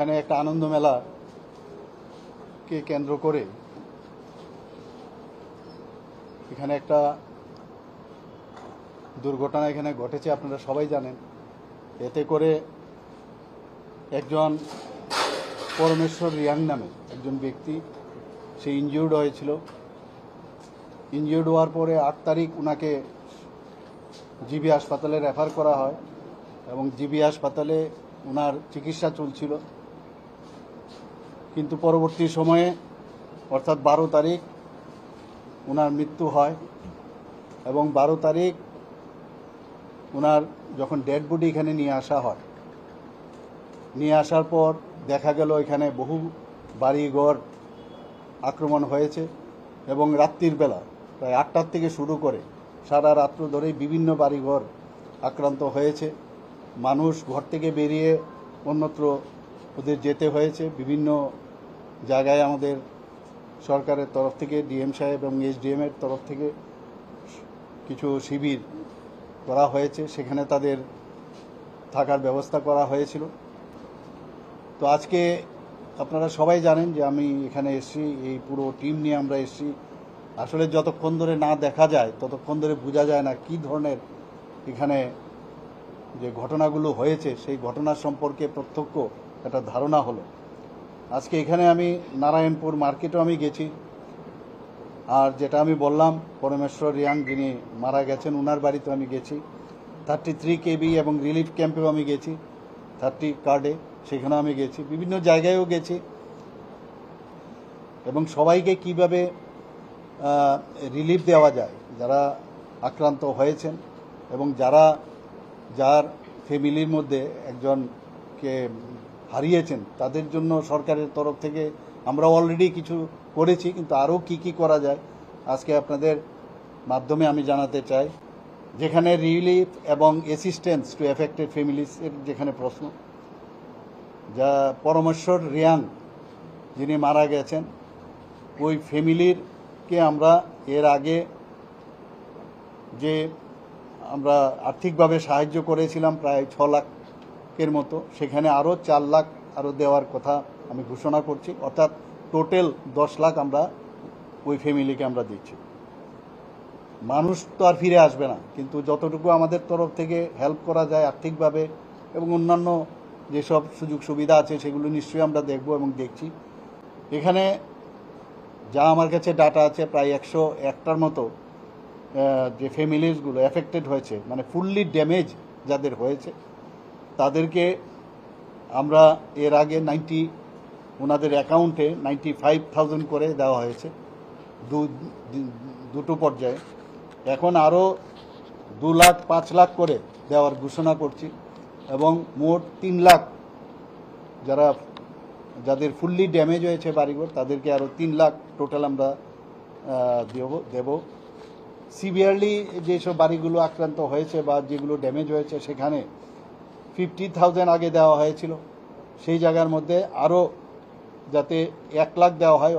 এখানে একটা আনন্দ মেলা কে কেন্দ্র করে। এখানে একটা দুর্ঘটনা এখানে ঘটেছে, আপনারা সবাই জানেন। এতে করে একজন পরমেশ্বর রিয়াং নামে একজন ব্যক্তি, সে ইনজিউর্ড হয়েছিল। ইনজিউর্ড হওয়ার পরে আট তারিখ ওনাকে জিবি হাসপাতালে রেফার করা হয় এবং জিবি হাসপাতালে ওনার চিকিৎসা চলছিল। কিন্তু পরবর্তী সময়ে, অর্থাৎ বারো তারিখ ওনার মৃত্যু হয় এবং বারো তারিখ ওনার যখন ডেড বডি এখানে নিয়ে আসা হয়, নিয়ে আসার পর দেখা গেল এখানে বহু বাড়িঘর আক্রমণ হয়েছে এবং রাত্রির বেলা, প্রায় আটটার থেকে শুরু করে সারা রাত্র ধরেই বিভিন্ন বাড়িঘর আক্রান্ত হয়েছে। মানুষ ঘর থেকে বেরিয়ে অন্যত্র ওদের যেতে হয়েছে। বিভিন্ন জায়গায় আমাদের সরকারের তরফ থেকে, ডিএম সাহেব এবং এসডিএম এর তরফ থেকে কিছু শিবির করা হয়েছে। সেখানে তাদের থাকার ব্যবস্থা করা হয়েছিল। তো আজকে আপনারা সবাই জানেন যে আমি এখানে এসেছি, এই পুরো টিম নিয়ে আমরা এসেছি। আসলে যতক্ষণ ধরে না দেখা যায়, ততক্ষণ ধরে বোঝা যায় না কি ধরনের এখানে যে ঘটনাগুলো হয়েছে। সেই ঘটনা সম্পর্কে প্রত্যক্ষ একটা ধারণা হলো। আজকে এখানে আমি নারায়ণপুর মার্কেটও আমি গেছি। আর যেটা আমি বললাম, পরমেশ্বর রিয়াং যিনি মারা গেছেন ওনার বাড়িতে আমি গেছি। থার্টি থ্রি কেবি এবং রিলিফ ক্যাম্পেও আমি গেছি। থার্টি কার্ডে সেখানেও আমি গেছি। বিভিন্ন জায়গায়ও গেছি। এবং সবাইকে কীভাবে রিলিফ দেওয়া যায়, যারা আক্রান্ত হয়েছেন এবং যারা, যার ফ্যামিলির মধ্যে একজনকে হারিয়েছেন, তাদের জন্য সরকারের তরফ থেকে আমরা অলরেডি কিছু করেছি, কিন্তু আরও কি কি করা যায়, আজকে আপনাদের মাধ্যমে আমি জানাতে চাই। যেখানে রিলিফ এবং অ্যাসিস্ট্যান্স টু এফেক্টেড ফ্যামিলিসের যেখানে প্রশ্ন, যা পরমেশ্বর রিয়াং যিনি মারা গেছেন, ওই ফ্যামিলিরকে আমরা এর আগে যে আমরা আর্থিকভাবে সাহায্য করেছিলাম, প্রায় ছ লাখের মতো। সেখানে আরও চার লাখ আরও দেওয়ার কথা আমি ঘোষণা করছি। অর্থাৎ টোটাল দশ লাখ আমরা ওই ফ্যামিলিকে আমরা দিচ্ছি। মানুষ তো আর ফিরে আসবে না। কিন্তু যতটুকু আমাদের তরফ থেকে হেল্প করা যায় আর্থিকভাবে এবং অন্যান্য যেসব সুযোগ সুবিধা আছে সেগুলো নিশ্চয়ই আমরা দেখব এবং দেখছি। এখানে যা আমার কাছে ডাটা আছে প্রায় একশো একটার মতো যে ফ্যামিলিজগুলো এফেক্টেড হয়েছে মানে ফুললি ড্যামেজ যাদের হয়েছে তাদেরকে আমরা এর আগে নাইনটি, ওনাদের অ্যাকাউন্টে নাইনটি ফাইভ করে দেওয়া হয়েছে দুটো পর্যায়ে। এখন আরও দু লাখ, পাঁচ লাখ করে দেওয়ার ঘোষণা করছি এবং মোট তিন লাখ যারা, যাদের ফুললি ড্যামেজ হয়েছে বাড়িঘর, তাদেরকে আরও তিন লাখ টোটাল আমরা দেব দেব। সিভিয়ারলি যেসব বাড়িগুলো আক্রান্ত হয়েছে বা যেগুলো ড্যামেজ হয়েছে, সেখানে ফিফটি থাউজেন্ড আগে দেওয়া হয়েছিল। সেই জায়গার মধ্যে আরও যাতে এক লাখ দেওয়া হয়